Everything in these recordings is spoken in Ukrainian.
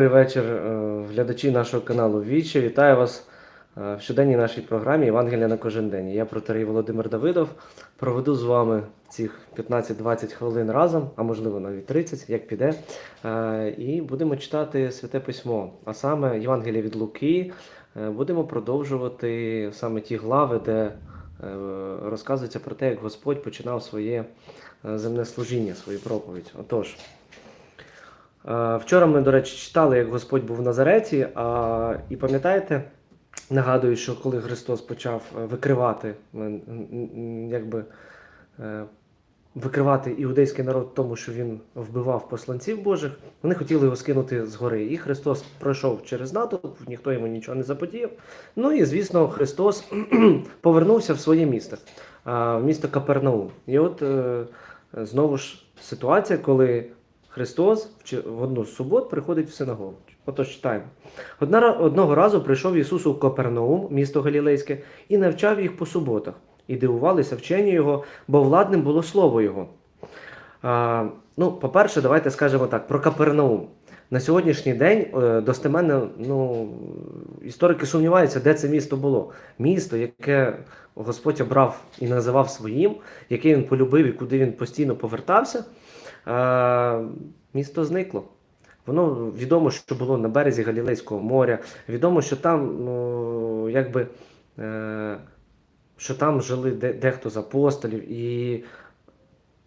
Добрий вечір, е, глядачі нашого каналу Вічі. Вітаю вас е, в щоденній нашій програмі Євангелія на кожен день. Я протерей Володимир Давидов. Проведу з вами цих 15-20 хвилин разом, а можливо навіть 30, як піде. Е, І будемо читати Святе Письмо, а саме Євангелія від Луки. Будемо продовжувати саме ті глави, де розказується про те, як Господь починав своє земне служіння, свою проповідь. Отож. Е, Вчора ми, до речі, читали, як Господь був в Назареті. А, і пам'ятаєте, нагадую, що коли Христос почав е, викривати, е, якби, викривати іудейський народ тому, що він вбивав посланців Божих, вони хотіли його скинути з гори. І Христос пройшов через натовп, ніхто йому нічого не заподіяв. Ну і, звісно, Христос повернувся в своє місто, в місто Капернаум. І от знову ж ситуація, коли Христос в одну з субот приходить в синагогу. Отож читаємо. Одного разу прийшов Ісус у Копернаум, місто Галілейське, і навчав їх по суботах. І дивувалися вчені його, бо владним було слово його. А, ну, по-перше, давайте скажемо так про Капернаум. На сьогоднішній день е, достеменно ну, історики сумніваються, де це місто було. Місто, яке Господь обрав і називав своїм, яке він полюбив і куди він постійно повертався. Місто зникло. Воно відомо, що було на березі Галілейського моря. Відомо, що там, ну, якби, е, що там жили де- дехто з апостолів. І,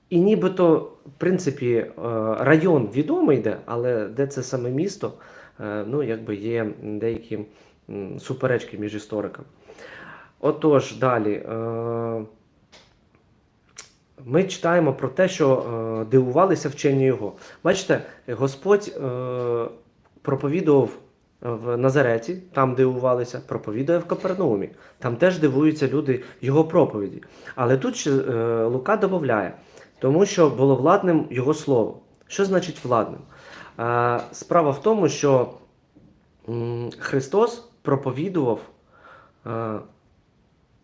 і нібито, в принципі, е, район відомий де, але де це саме місто, е, ну, якби є деякі суперечки між істориками. Отож, далі. Ми читаємо про те, що е, дивувалися вчені його. Бачите, Господь е, проповідував в Назареті, там дивувалися, проповідує в Капернаумі. Там теж дивуються люди його проповіді. Але тут е, Лука додає, тому що було владним його слово. Що значить владним? Е, справа в тому, що Христос проповідував.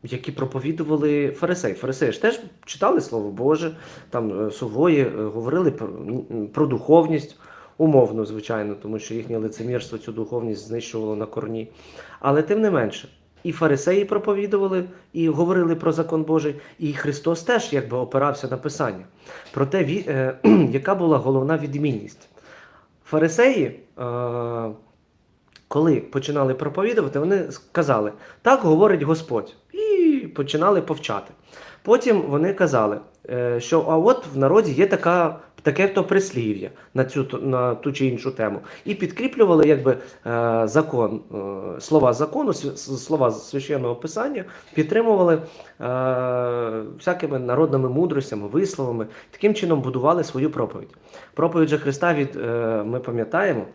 Які проповідували фарисеї. Фарисеї ж теж читали Слово Боже, там е, сувої е, говорили про, про духовність, умовно, звичайно, тому що їхнє лицемірство цю духовність знищувало на корні. Але тим не менше, і фарисеї проповідували, і говорили про закон Божий, і Христос теж якби опирався на Писання. Проте, ві- е, яка була головна відмінність? Фарисеї. Коли починали проповідувати, вони сказали, так говорить Господь, і починали повчати. Потім вони казали, е, що а от в народі є така, таке то прислів'я на цю на ту чи іншу тему, і підкріплювали якби е, закон, е, слова закону, слова священного писання, підтримували всякими народними мудростями, висловами. Таким чином будували свою проповідь. Проповідь же Христа від ми пам'ятаємо.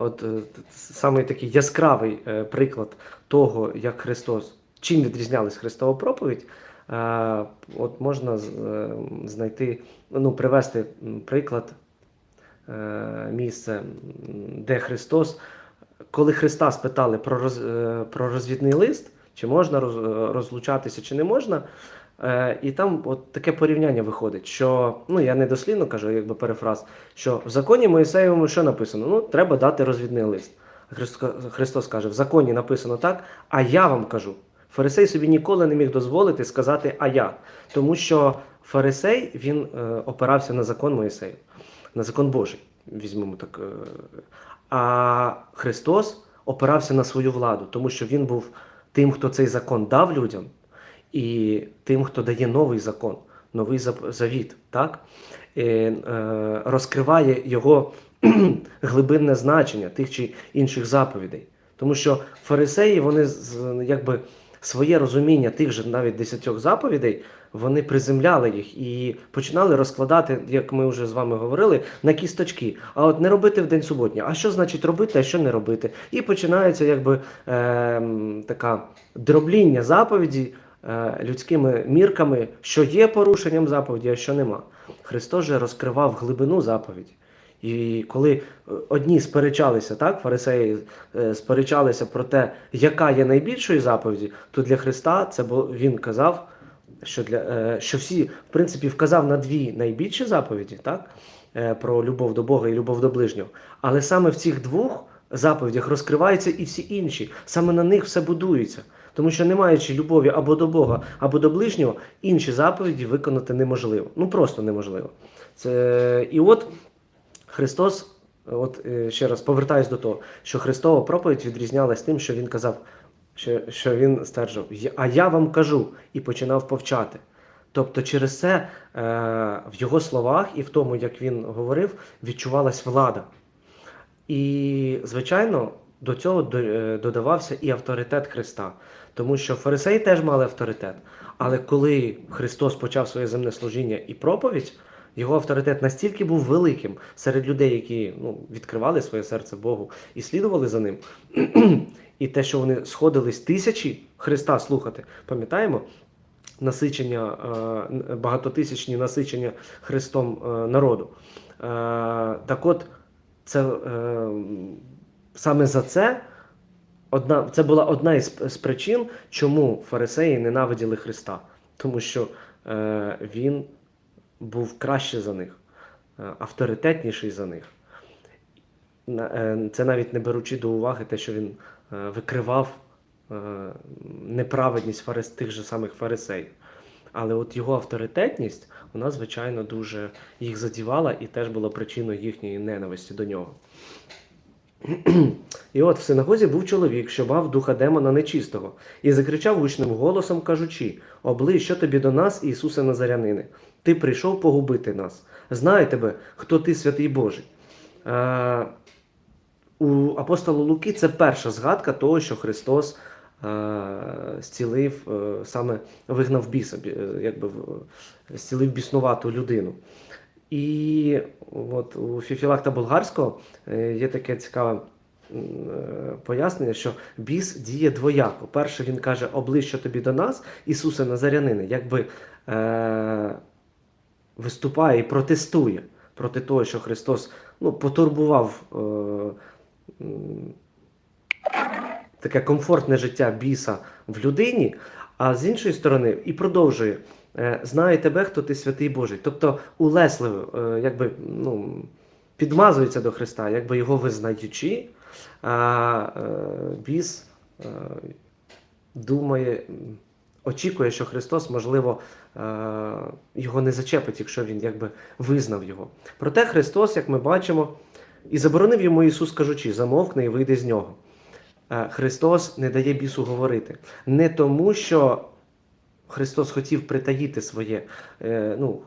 От е, саме такий яскравий е, приклад того, як Христос, чим відрізнялась Христова проповідь, от можна е, знайти, ну, привести приклад е, місце, де Христос, коли Христа спитали про, роз, е, про розвідний лист, чи можна роз, розлучатися, чи не можна. І там от таке порівняння виходить, що ну я не дослівно кажу, якби перефраз, що в законі Моїсеєвому що написано? Ну, треба дати розвідний лист. Христос каже, в законі написано так, а я вам кажу. Фарисей собі ніколи не міг дозволити сказати а я. Тому що фарисей він е, опирався на закон Моїсею, на закон Божий, візьмемо так. Е, а Христос опирався на свою владу, тому що він був тим, хто цей закон дав людям, і тим, хто дає новий закон, новий завіт, так? Е, е, розкриває його глибинне значення тих чи інших заповідей. Тому що фарисеї, вони якби своє розуміння тих же навіть десятьох заповідей, вони приземляли їх і починали розкладати, як ми вже з вами говорили, на кісточки. А от не робити в день суботній. А що значить робити, а що не робити? І починається якби ем, така дробління заповіді е, людськими мірками, що є порушенням заповіді, а що нема. Христос же розкривав глибину заповіді. І коли е, одні сперечалися, так, фарисеї е, сперечалися про те, яка є найбільшою заповіді, то для Христа це було, він казав, що, для, е, що всі, в принципі, вказав на дві найбільші заповіді, так? про любов до Бога і любов до ближнього. Але саме в цих двох заповідях розкриваються і всі інші. Саме на них все будується. Тому що не маючи любові або до Бога, або до ближнього, інші заповіді виконати неможливо. Ну просто неможливо. Це... І от Христос, от е, ще раз повертаюсь до того, що Христова проповідь відрізнялась тим, що він казав, що, що він стверджував, а я вам кажу, і починав повчати. Тобто через це е, в його словах і в тому, як він говорив, відчувалась влада. І, звичайно, до цього е, додавався і авторитет Христа. Тому що фарисеї теж мали авторитет. Але коли Христос почав своє земне служіння і проповідь, його авторитет настільки був великим серед людей, які ну, відкривали своє серце Богу і слідували за ним. І те, що вони сходились тисячі Христа слухати, пам'ятаємо? Насичення, е, багатотисячні насичення Христом е, народу. Е, Так от, це саме за це одна, це була одна із, з причин, чому фарисеї ненавиділи Христа. Тому що е, він був краще за них, е, авторитетніший за них. Е, Це навіть не беручи до уваги те, що він е, викривав неправедність тих же самих фарисеїв. Але от його авторитетність, вона, звичайно, дуже їх задівала і теж була причиною їхньої ненависті до нього. І от в синагозі був чоловік, що мав духа демона нечистого, і закричав гучним голосом, кажучи: Обли, що тобі до нас, Ісусе Назарянини? Ти прийшов погубити нас. Знаю тебе, хто ти святий Божий. Е, у апостола Луки це перша згадка того, що Христос е, зцілив, е, саме вигнав біса, якби зцілив біснувату людину. І от у Фіфілакта Болгарського е, є таке цікаве е, пояснення, що біс діє двояко. Перше, він каже, оближче тобі до нас, Ісусе Назарянини, якби е, виступає і протестує проти того, що Христос ну, потурбував е, таке комфортне життя біса в людині, а з іншої сторони і продовжує. Е, Знаю тебе, хто ти святий Божий. Тобто улесливо, е, якби ну, підмазується до Христа, якби його визнаючи, а е, біс думає, очікує, що Христос, можливо, його не зачепить, якщо він якби визнав його. Проте Христос, як ми бачимо, і заборонив йому Ісус, кажучи, замовкни і вийди з нього. Христос не дає бісу говорити. Не тому, що Христос хотів притаїти своє, е, ну,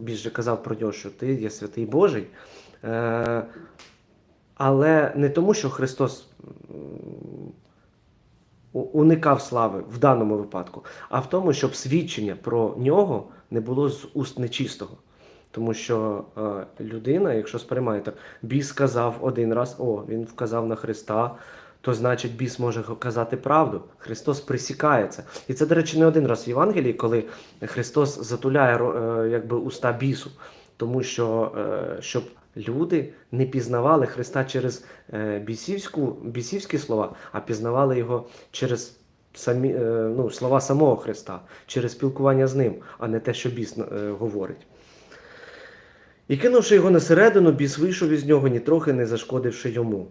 біс же казав про нього, що ти є святий Божий. Е, але не тому, що Христос уникав слави в даному випадку, а в тому, щоб свідчення про нього не було з уст нечистого. Тому що е, людина, якщо сприймає так, біс сказав один раз, о, він вказав на Христа, то значить біс може казати правду. Христос присікає це. І це, до речі, не один раз в Євангелії, коли Христос затуляє е, якби, уста бісу, тому що е, щоб люди не пізнавали Христа через е, бісівську, бісівські слова, а пізнавали його через самі, ну, слова самого Христа, через спілкування з ним, а не те, що біс говорить. І кинувши його на середину, біс вийшов із нього, нітрохи не зашкодивши йому.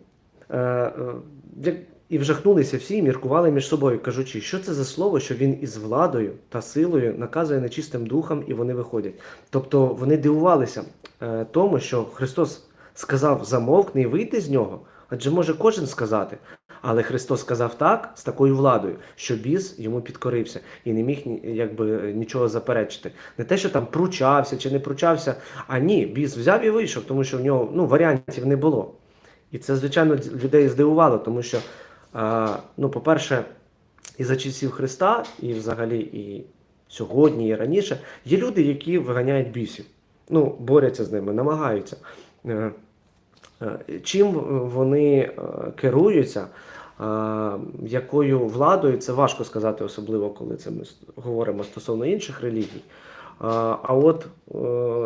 І вжахнулися всі і міркували між собою, кажучи, що це за слово, що він із владою та силою наказує нечистим духам, і вони виходять. Тобто вони дивувалися е, тому, що Христос сказав замовкни і вийти з нього, адже може кожен сказати. Але Христос сказав так з такою владою, що біс йому підкорився і не міг якби нічого заперечити. Не те, що там пручався чи не пручався, а ні, біс взяв і вийшов, тому що в нього ну, варіантів не було. І це, звичайно, людей здивувало, тому що, ну, по-перше, і за часів Христа, і взагалі і сьогодні, і раніше, є люди, які виганяють бісів. Ну, борються з ними, намагаються. Е, е, Чим вони е, керуються, якою владою, це важко сказати, особливо коли це ми говоримо стосовно інших релігій. А от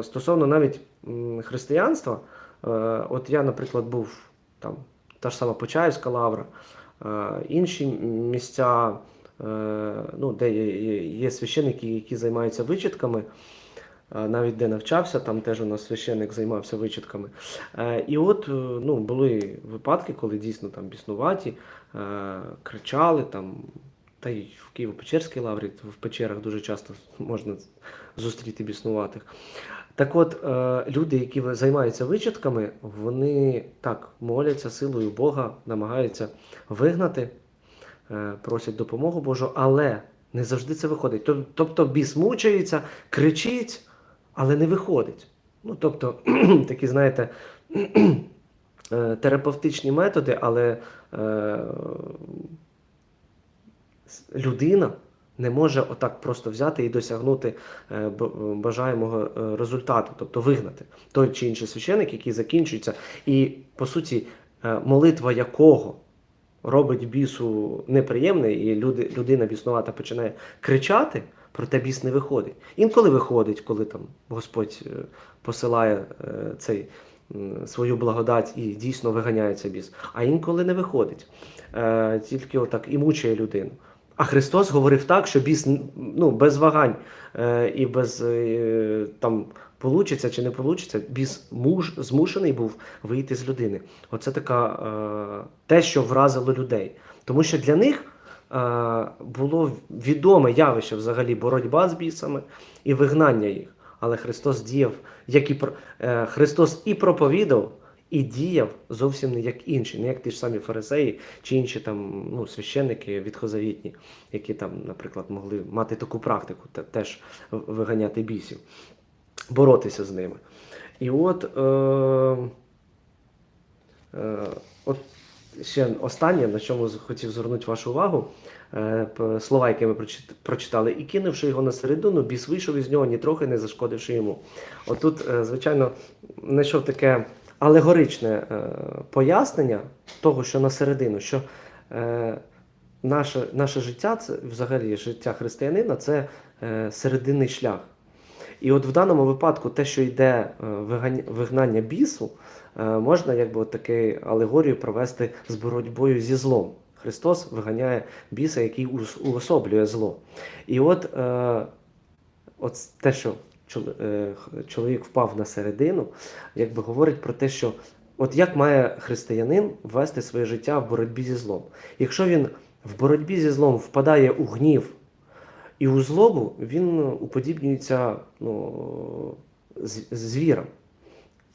стосовно навіть християнства, от я, наприклад, був там та ж сама Почаївська лавра, е, інші місця, е, ну, де є, священники, які займаються вичитками. е, навіть де навчався, там теж у нас священник займався вичитками. Е, І от ну, були випадки, коли дійсно там біснуваті кричали там. Та й в Києво-Печерській лаврі в печерах дуже часто можна зустріти біснуватих. Так от, е, люди, які займаються вичитками, вони так моляться силою Бога, намагаються вигнати, е, просять допомогу Божу, але не завжди це виходить. Тобто біс мучається, кричить, але не виходить. Ну, тобто, такі, знаєте, е, терапевтичні методи, але людина не може отак просто взяти і досягнути е, бажаємого е, результату, тобто вигнати той чи інший священик, який закінчується, і по суті, е, молитва якого робить бісу неприємне, і люди, людина біснувата починає кричати, проте біс не виходить. Інколи виходить, коли там Господь е, посилає е, цей свою благодать і дійсно виганяється біс, а інколи не виходить. Е, Тільки отак і мучає людину. А Христос говорив так, що біс ну, без вагань е, і без е, там получиться чи не получиться, біс муж змушений був вийти з людини. Оце така е, те, що вразило людей. Тому що для них е, було відоме явище взагалі боротьба з бісами і вигнання їх. Але Христос діяв, як і е, Христос і проповідав, і діяв зовсім не як інші, не як ті ж самі фарисеї чи інші там ну, священники відхозавітні, які там, наприклад, могли мати таку практику, те- теж виганяти бісів, боротися з ними. І от, е, е, от ще останнє, на чому хотів звернути вашу увагу, е, слова, які ми прочит- прочитали, і кинувши його на середину, біс вийшов із нього, нітрохи не зашкодивши йому. Отут, е, звичайно, знайшов таке алегоричне е, пояснення того, що на середину, що е, наше, наше життя, це взагалі життя християнина, це е, серединний шлях. І от в даному випадку те, що йде вигнання бісу, можна якби таку алегорію провести з боротьбою зі злом. Христос виганяє біса, який уособлює зло. І от, от те, що чоловік впав на середину, якби говорить про те, що от як має християнин вести своє життя в боротьбі зі злом. Якщо він в боротьбі зі злом впадає у гнів і у злобу, він уподібнюється ну, звірам.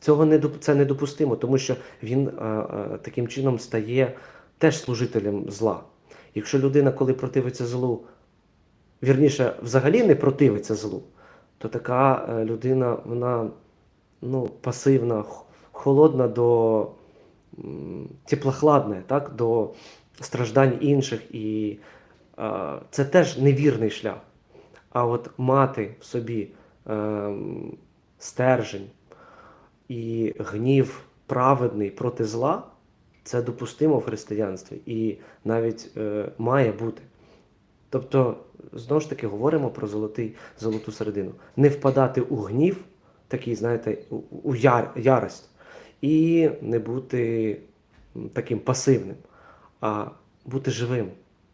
Цього не це недопустимо, тому що він е, е, таким чином стає теж служителем зла. Якщо людина, коли противиться злу, вірніше, взагалі не противиться злу, то така е, людина, вона ну, пасивна, холодна до м, теплохладна, так, до страждань інших. І е, це теж невірний шлях. А от мати в собі ем, стержень і гнів праведний проти зла, це допустимо в християнстві і навіть е, має бути. Тобто, знову ж таки, говоримо про золотий, золоту середину. Не впадати у гнів, такий, знаєте, у, яр, ярость, і не бути таким пасивним, а бути живим.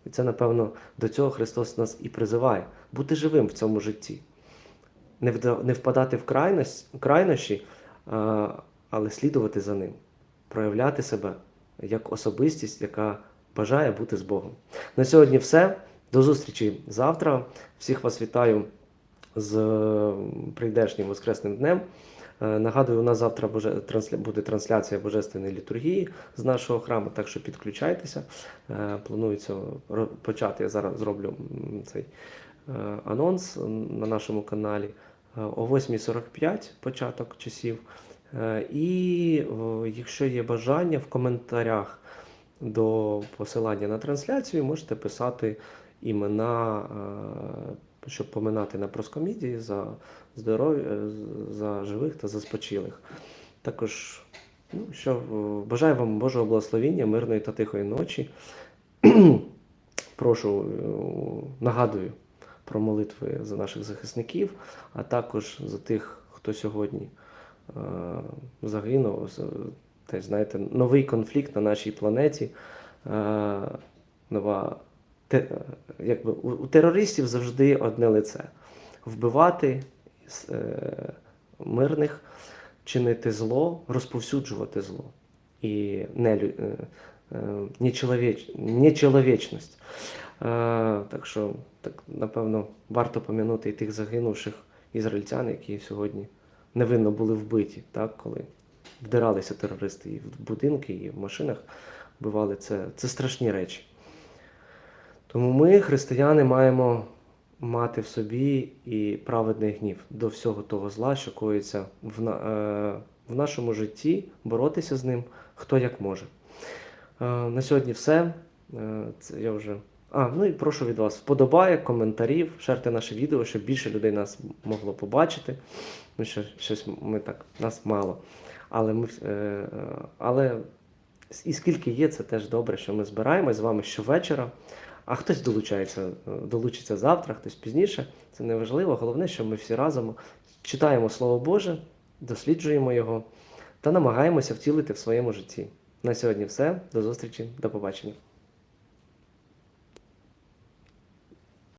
І це, напевно, до цього Христос нас і призиває бути живим в цьому житті. Не, не впадати в крайність, крайнощі, але слідувати за ним, проявляти себе як особистість, яка бажає бути з Богом. На сьогодні все. До зустрічі завтра. Всіх вас вітаю з е, прийдешнім Воскресним днем. Е, Нагадую, у нас завтра буде трансляція Божественної літургії з нашого храму, так що підключайтеся. Е, Планується почати. Я зараз зроблю цей анонс на нашому каналі. О 8.45 початок часів. І якщо є бажання в коментарях до посилання на трансляцію, можете писати імена, е, щоб поминати на проскомідії за здоров'я, е, за живих та за спочилих. Також ну, що, е, бажаю вам Божого благословіння, мирної та тихої ночі. Прошу, нагадую про молитви за наших захисників, а також за тих, хто сьогодні загинув. Теж, знаєте, новий конфлікт на нашій планеті. Нова, те, якби, у, терористів завжди одне лице: вбивати, е, мирних, чинити зло, розповсюджувати зло і не, е, е. Е, так що, так, напевно, варто пом'янути і тих загинувших ізраїльтян, які сьогодні невинно були вбиті, так, коли вдиралися терористи і в будинки, і в машинах вбивали. Це, це страшні речі. Тому ми, християни, маємо мати в собі і праведний гнів до всього того зла, що коїться в, на, е, в нашому житті, боротися з ним хто як може. Е, на сьогодні все. Е, це я вже. А, ну і прошу від вас вподобає, коментарів, шерте наше відео, щоб більше людей нас могло побачити. Ну, що щось ми так, нас мало. Але ми е, е, але і скільки є, це теж добре, що ми збираємось з вами щовечора. А хтось долучається, е, долучиться завтра, хтось пізніше. Це не важливо. Головне, що ми всі разом читаємо Слово Боже, досліджуємо його та намагаємося втілити в своєму житті. На сьогодні все. До зустрічі, до побачення.